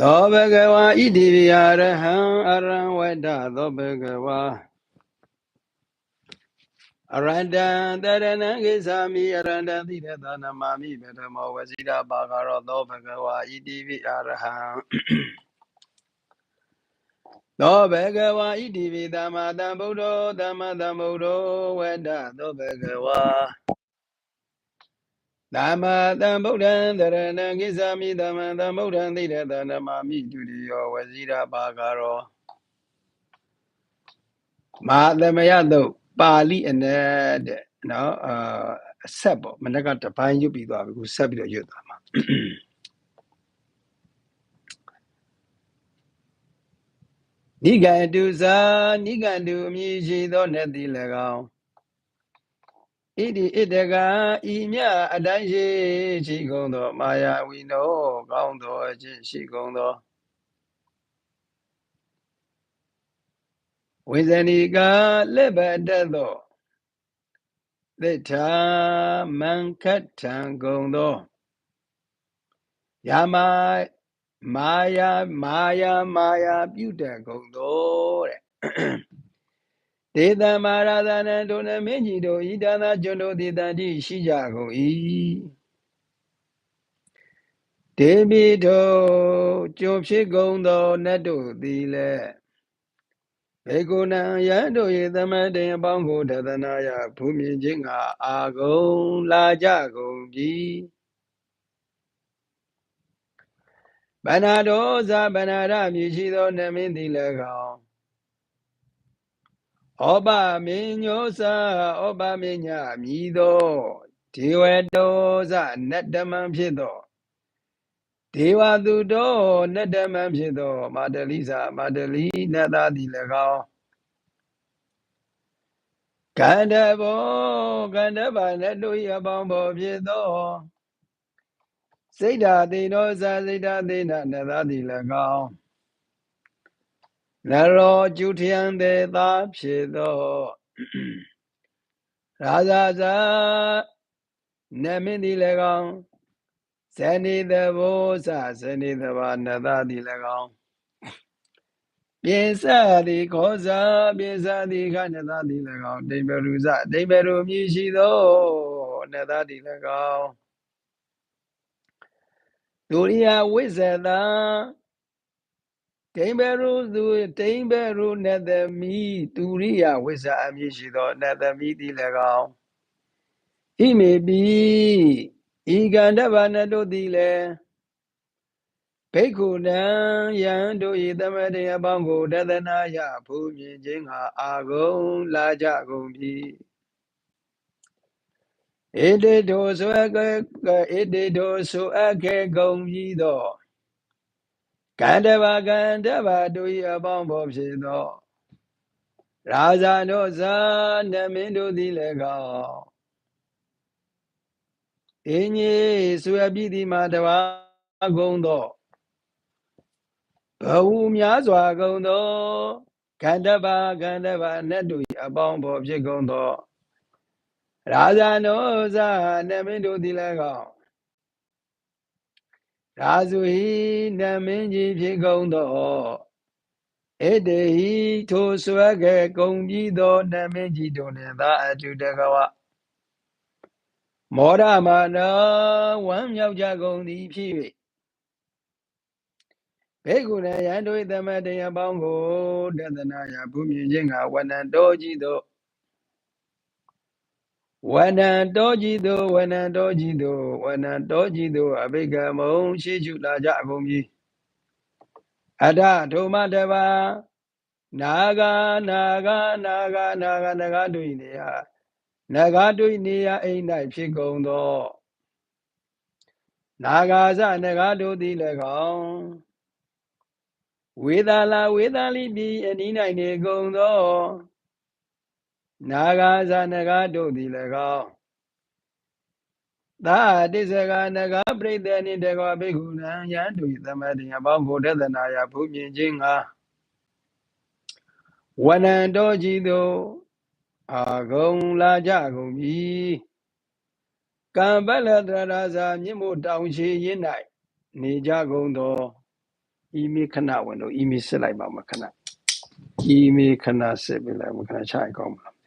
သောဘဂဝါဣတိပိယရဟံအရံဝတ္တသောဘဂဝါအရန္တံတရဏံကိသာမိအရန္တံသီရသနမမိဗဓမောဝစီရာပါကရောသောဘဂဝါဣတိပိယရဟံသောဘဂဝါဣတိပိသမ္မာသမ္ဗုဒ္ဓောသမ္မာသမ္ဗုဒ္ဓောဝတ္တသောဘဂဝါ သမ္မာသမ္ဗုဒ္ဓံတရဏံကိသာမိသမ္မာသမ္ဗုဒ္ဓံသီရသနမမိဒုတိယောဝစီရာပါကရောမဟာသမယတုတ်ပါဠိအနက်တဲ့နော်အာအဆက်ပေါ့မနေ့ကတပိုင်းရွတ်ပြီးသွားပြီခုဆက်ပြီးတော့ရွတ်သွားမှာနိဂန္တုဇာနိဂန္တုအမည်ရှိသောနတ်တိ၎င်း ဣတိဣတကဤမြအတိုင်းရှိရှိကုန်သော မာယာဝိနောကောင်းသောအခြင်းရှိကုန်သောဝိဇဏီကလက်ဘတတ်သောသစ္ထာမံခတ်ထံကုန်သောယာမမာယာမာယာမာယာပြုတတ်ကုန်သောတဲ့ ဒေသမာရသနံဒုနမင်းကြီးတို့ဤတသာကျွန်တို့ဒေသတိရှိကြကုန်၏ဒေဘီတို့ကြိုဖြစ်ကုန်သောနတ်တို့သည်လည်းဘေကုဏံယံတို့၏သမတေအပေါင်းကိုတသနာယဘူမြင်ခြင်းကအာဂုံလာကြကုန်ပြီဗန္နာတော်ဇာဗန္နာရမြည်ရှိသောနမင်းသည်၎င်း ဩပမင်းညောစာဩပမင်းညမြည်သောဒေဝတောဇနတ္တမံဖြစ်သောဒေဝသူတော်နတ္တမံဖြစ်သော မာတလိစာမာတလိနတ်သားသည်၎င်းကန္တဘောကန္တဗနတုယအပေါင်းဘောဖြစ်သောစိတ်ဓာတိနောသာစိတ်ဓာတိနနသာတိ၎င်း နရောကျုထယံတေသာဖြစ်သောရာဇာဇာနမင်းတိ၎င်းဇဏိတဘောဇဇဏိတဘာနသာတိ၎င်းပိစသည်ခောဇာပိစသည်ခနသာတိ၎င်းဒိဗရုဇဒိဗရုမြည်ရှိသောနသာတိ၎င်းဒုရိယဝိဇ္ဇတာ ဒိဗရုသူဒိဗရုနတမိဒုရိယဝိဇ္ဇအမည်ရှိသောနတမိတိ၎င်းဣမေပိဤကန္တဗနတို့သည်လည်းဘိက္ခုနံယံတို့ဤသမတေအပေါင်းကိုတသနာယဖူးမြင်ခြင်းကအာဂုံလာကြကုန်ပြီဧတေတောဆိုအကေဧတေတောဆိုအကေကုန်ပြီသော ကန္တဗကန္တဗတို့ဤအပေါင်းဘောဖြစ်သောရာဇာတို့ဇာနမင်းတို့သည်လည်းကောအင်းကြီးဆိုအပြည့်ဒီမှာတပါးကုန်သောဘဝများစွာကုန်သောခန္ဓဗခန္ဓဗနတ်တို့၏အပေါင်းဘောဖြစ်ကုန်သောရာဇာနောဇာနမင်းတို့သည်လည်းကော ရာဇူဟိနမင်းကြီးဖြစ်ကုန်သောဧတေဟိထိုဆွဲကဲကုန်ပြီးသောနမင်းကြီးတို့နှင့်သာအတုတကဝမောရမနာဝမ်းမြောက်ကြကုန်သည်ဖြစ်၍ဘေကုဏယံတို့သမတရားပေါင်းကိုတသနာယဘုမြင်ခြင်းကဝဏံတော်ကြီးသော ဝဏံတော်ကြီးသောဝဏံတော်ကြီးသောဝဏံတော်ကြီးသောအဘိကမုံရှိချူလာကြကုန်ပြီအထဒုမတဘာနာဂာနာဂာနာဂာနာဂာနဂါတို့နေယနဂါတို့နေယအိမ်၌ဖြစ်ကုန်သောနာဂာဇနဂါတို့သည်၎င်းဝေဒလာဝေဒလိပိအနိ၌နေကုန်သော နာဂာဇနဂါတို့သည်၎င်းသာတိစကနဂပရိသေနိတကောဘိက္ခုနံယံတုသမတိအပေါင်းကိုတသနာယဘုမြင်ခြင်းငါဝနံတော်ကြီးသောအာဂုံလာကြကုန်ပြီကံပလတရာဇာမြင့်မို့တောင်ရှိရင်၌နေကြကုန်သော email ခဏဝင်လို့ email စစ်လိုက်ပါမခဏ email ခဏစစ်ပြီးလိုက်မခဏချရင်ကောင်းမလား